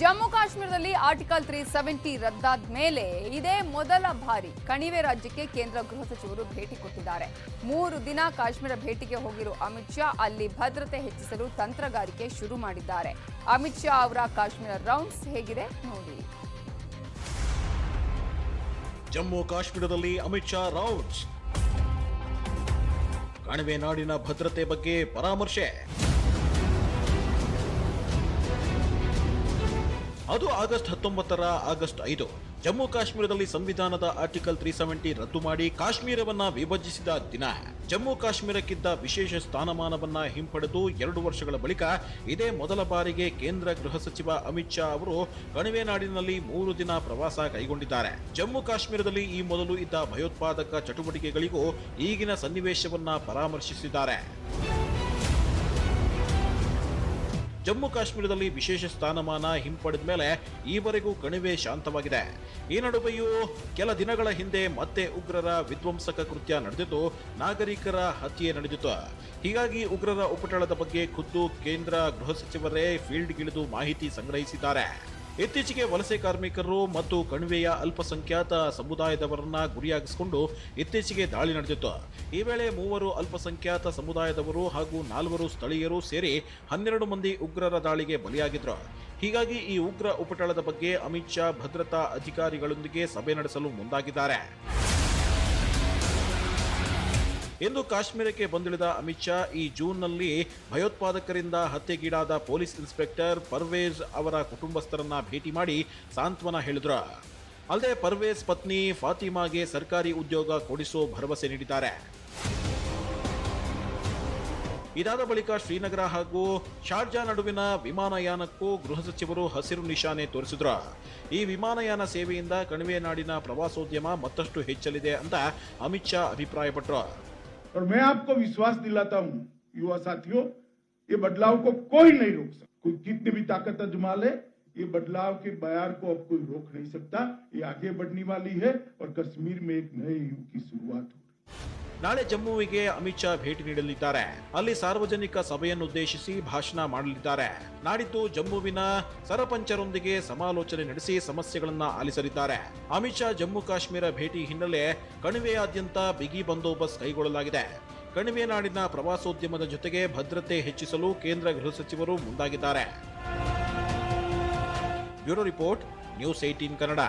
ಜಮ್ಮು ಕಾಶ್ಮೀರದಲ್ಲಿ article three seventy ರದ್ದಾದ ಮೇಲೆ ಇದೇ ಮೊದಲ ಬಾರಿ ಕಣಿವೆ ರಾಜ್ಯಕ್ಕೆ ಕೇಂದ್ರ ಗೃಹ ಸಚಿವರು ಭೇಟಿ ಕೊಟ್ಟಿದ್ದಾರೆ. ಮೂರು ದಿನ ಕಾಶ್ಮೀರ ಭೇಟಿಗೆ ಹೋಗಿರುವ ಅಮಿತ್ ಶಾ ಅಲ್ಲಿ ಭದ್ರತೆ ಹೆಚ್ಚಿಸಲು ತಂತ್ರಗಾರಿಕೆ ಶುರು ಮಾಡಿದ್ದಾರೆ. ಅಮಿತ್ ಶಾ ಅವರ ಕಾಶ್ಮೀರ ರೌಂಡ್ಸ್ ಹೇಗಿದೆ ನೋಡಿ. ಜಮ್ಮು ಕಾಶ್ಮೀರದಲ್ಲಿ ಅಮಿತ್ ಶಾ ರೌಂಡ್ಸ್. ಕಣಿವೆ ನಾಡಿನ ಭದ್ರತೆ ಬಗ್ಗೆ ಪರಾಮರ್ಶೆ. ಅದು ಆಗಸ್ಟ್ ಹತ್ತೊಂಬತ್ತರ ಆಗಸ್ಟ್ ಐದು. ಜಮ್ಮು ಕಾಶ್ಮೀರದಲ್ಲಿ ಸಂವಿಧಾನದ ಆರ್ಟಿಕಲ್ ತ್ರೀ ಸೆವೆಂಟಿ ರದ್ದು ಮಾಡಿ ಕಾಶ್ಮೀರವನ್ನ ವಿಭಜಿಸಿದ ದಿನ. ಜಮ್ಮು ಕಾಶ್ಮೀರಕ್ಕಿದ್ದ ವಿಶೇಷ ಸ್ಥಾನಮಾನವನ್ನ ಹಿಂಪಡೆದು ಎರಡು ವರ್ಷಗಳ ಬಳಿಕ ಇದೇ ಮೊದಲ ಬಾರಿಗೆ ಕೇಂದ್ರ ಗೃಹ ಸಚಿವ ಅಮಿತ್ ಶಾ ಅವರು ಕಣಿವೆ ನಾಡಿನಲ್ಲಿ ಮೂರು ದಿನ ಪ್ರವಾಸ ಕೈಗೊಂಡಿದ್ದಾರೆ. ಜಮ್ಮು ಕಾಶ್ಮೀರದಲ್ಲಿ ಈ ಮೊದಲು ಇದ್ದ ಭಯೋತ್ಪಾದಕ ಚಟುವಟಿಕೆಗಳಿಗೂ ಈಗಿನ ಸನ್ನಿವೇಶವನ್ನ ಪರಾಮರ್ಶಿಸಿದ್ದಾರೆ. ಜಮ್ಮು ಕಾಶ್ಮೀರದಲ್ಲಿ ವಿಶೇಷ ಸ್ಥಾನಮಾನ ಹಿಂಪಡೆದ ಮೇಲೆ ಈವರೆಗೂ ಕಣಿವೆ ಶಾಂತವಾಗಿದೆ. ಈ ನಡುವೆಯೂ ಕೆಲ ದಿನಗಳ ಹಿಂದೆ ಮತ್ತೆ ಉಗ್ರರ ವಿಧ್ವಂಸಕ ಕೃತ್ಯ ನಡೆದಿತ್ತು ನಾಗರಿಕರ ಹತ್ಯೆ ನಡೆದಿತ್ತು. ಹೀಗಾಗಿ ಉಗ್ರರ ಉಪಟಳದ ಬಗ್ಗೆ ಖುದ್ದು ಕೇಂದ್ರ ಗೃಹ ಸಚಿವರೇ ಫೀಲ್ಡ್ಗಿಳಿದು ಮಾಹಿತಿ ಸಂಗ್ರಹಿಸಿದ್ದಾರೆ. ಇತ್ತೀಚೆಗೆ ವಲಸೆ ಕಾರ್ಮಿಕರು ಮತ್ತು ಕಣಿವೆಯ ಅಲ್ಪಸಂಖ್ಯಾತ ಸಮುದಾಯದವರನ್ನ ಗುರಿಯಾಗಿಸಿಕೊಂಡು ಇತ್ತೀಚೆಗೆ ದಾಳಿ ನಡೆದಿತ್ತು. ಈ ವೇಳೆ ಮೂವರು ಅಲ್ಪಸಂಖ್ಯಾತ ಸಮುದಾಯದವರು ಹಾಗೂ ನಾಲ್ವರು ಸ್ಥಳೀಯರು ಸೇರಿ ಹನ್ನೆರಡು ಮಂದಿ ಉಗ್ರರ ದಾಳಿಗೆ ಬಲಿಯಾಗಿದ್ರು. ಹೀಗಾಗಿ ಈ ಉಗ್ರ ಉಪಟಳದ ಬಗ್ಗೆ ಅಮಿತ್ ಶಾ ಭದ್ರತಾ ಅಧಿಕಾರಿಗಳೊಂದಿಗೆ ಸಭೆ ನಡೆಸಲು ಮುಂದಾಗಿದ್ದಾರೆ. ಇಂದು ಕಾಶ್ಮೀರಕ್ಕೆ ಬಂದಿಳಿದ ಅಮಿತ್ ಶಾ, ಈ ಜೂನ್ನಲ್ಲಿ ಭಯೋತ್ಪಾದಕರಿಂದ ಹತ್ಯೆಗೀಡಾದ ಪೊಲೀಸ್ ಇನ್ಸ್ಪೆಕ್ಟರ್ ಪರ್ವೇಜ್ ಅವರ ಕುಟುಂಬಸ್ಥರನ್ನ ಭೇಟಿ ಮಾಡಿ ಸಾಂತ್ವನ ಹೇಳಿದ್ರು. ಅಲ್ಲದೆ ಪರ್ವೇಜ್ ಪತ್ನಿ ಫಾತಿಮಾಗೆ ಸರ್ಕಾರಿ ಉದ್ಯೋಗ ಕೊಡಿಸೋ ಭರವಸೆ ನೀಡಿದ್ದಾರೆ. ಇದಾದ ಬಳಿಕ ಶ್ರೀನಗರ ಹಾಗೂ ಶಾರ್ಜಾ ನಡುವಿನ ವಿಮಾನಯಾನಕ್ಕೂ ಗೃಹ ಸಚಿವರು ಹಸಿರು ನಿಶಾನೆ ತೋರಿಸಿದ್ರು. ಈ ವಿಮಾನಯಾನ ಸೇವೆಯಿಂದ ಕಣಿವೆ ನಾಡಿನ ಪ್ರವಾಸೋದ್ಯಮ ಮತ್ತಷ್ಟು ಹೆಚ್ಚಲಿದೆ ಅಂತ ಅಮಿತ್ ಶಾ ಅಭಿಪ್ರಾಯಪಟ್ಟರು और मैं आपको विश्वास दिलाता हूँ, युवा साथियों, ये बदलाव को कोई नहीं रोक सकता। कोई कितनी भी ताकत अजमा ले ये बदलाव के बयान को अब कोई रोक नहीं सकता। ये आगे बढ़ने वाली है और कश्मीर में एक नए युग की शुरुआत हो रही है। ನಾಳೆ ಜಮ್ಮುವಿಗೆ ಅಮಿತ್ ಶಾ ಭೇಟಿ ನೀಡಲಿದ್ದಾರೆ. ಅಲ್ಲಿ ಸಾರ್ವಜನಿಕ ಸಭೆಯನ್ನುದ್ದೇಶಿಸಿ ಭಾಷಣ ಮಾಡಲಿದ್ದಾರೆ. ನಾಡಿದ್ದು ಜಮ್ಮುವಿನ ಸರಪಂಚರೊಂದಿಗೆ ಸಮಾಲೋಚನೆ ನಡೆಸಿ ಸಮಸ್ಯೆಗಳನ್ನ ಆಲಿಸಲಿದ್ದಾರೆ. ಅಮಿತ್ ಶಾ ಜಮ್ಮು ಕಾಶ್ಮೀರ ಭೇಟಿ ಹಿನ್ನೆಲೆ ಕಣಿವೆಯಾದ್ಯಂತ ಬಿಗಿ ಬಂದೋಬಸ್ತ್ ಕೈಗೊಳ್ಳಲಾಗಿದೆ. ಕಣಿವೆ ನಾಡಿನ ಪ್ರವಾಸೋದ್ಯಮದ ಜೊತೆಗೆ ಭದ್ರತೆ ಹೆಚ್ಚಿಸಲು ಕೇಂದ್ರ ಗೃಹ ಸಚಿವರು ಮುಂದಾಗಿದ್ದಾರೆ. Bureau report, news eighteen Kannada.